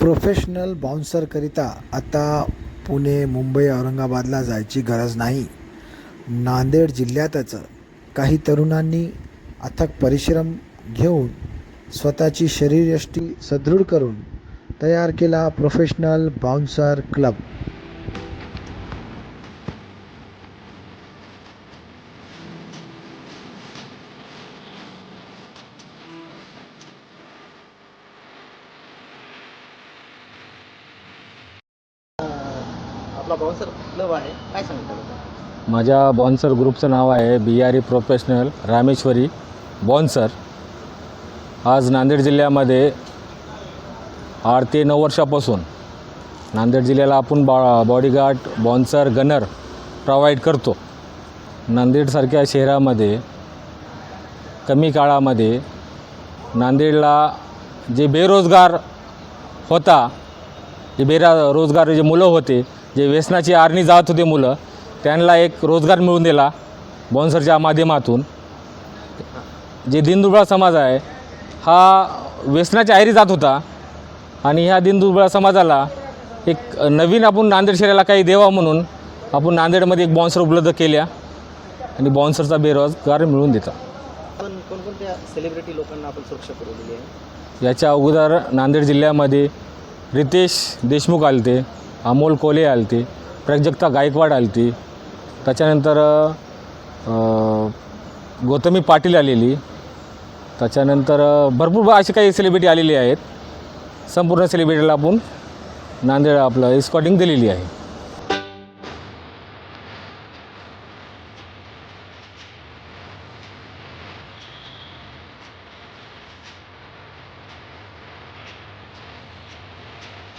Professional बाउन्सरकरिता आता पुणे मुंबई औरंगाबादला जायची गरज नाही. नांदेड जिल्ह्यातच काही तरुणांनी अथक परिश्रम घेऊन स्वतःची शरीरयष्टी सदृढ करून तयार केला प्रोफेशनल बाउन्सर क्लब. आपला बॉन्सर क्लब आहे. काय सांगितलं माझ्या बॉन्सर ग्रुपचं नाव आहे B R E professional Rameshwari bouncer आज नांदेड जिल्ह्यामध्ये आठ ते नऊ वर्षापासून नांदेड जिल्ह्याला आपण बॉ बॉडीगार्ड बॉन्सर गनर प्रोव्हाइड करतो. नांदेडसारख्या शहरामध्ये कमी काळामध्ये नांदेडला जे बेरोजगार होता जे बेरा रोजगार जे मुलं होते जे व्यसनाची आरणी जात होते मुलं त्यांना एक रोजगार मिळून दिला बॉन्सरच्या माध्यमातून. जे दिनदुबळा समाज आहे हा व्यसनाच्या आयरी जात होता आणि ह्या दिनदुबळा समाजाला एक नवीन आपण नांदेड शहराला काही देवा म्हणून आपण नांदेडमध्ये एक बॉन्सर उपलब्ध केल्या आणि बॉन्सरचा बेरोजगार मिळून देता. कोणकोणत्या सेलिब्रिटी लोकांना आपण सुरक्षा पुरवलेली आहे? याच्या अगोदर नांदेड जिल्ह्यामध्ये रितेश देशमुख आलते. अमोल कोले आलते प्रजक्ता गायकवाड आलती त्याच्यानंतर गौतमी पाटील आलेली त्याच्यानंतर भरपूर असे काही सेलिब्रिटी आलेली आहेत. संपूर्ण सेलिब्रिटीला आपण नांदेड आपलं स्कॉटिंग दिलेली आहे.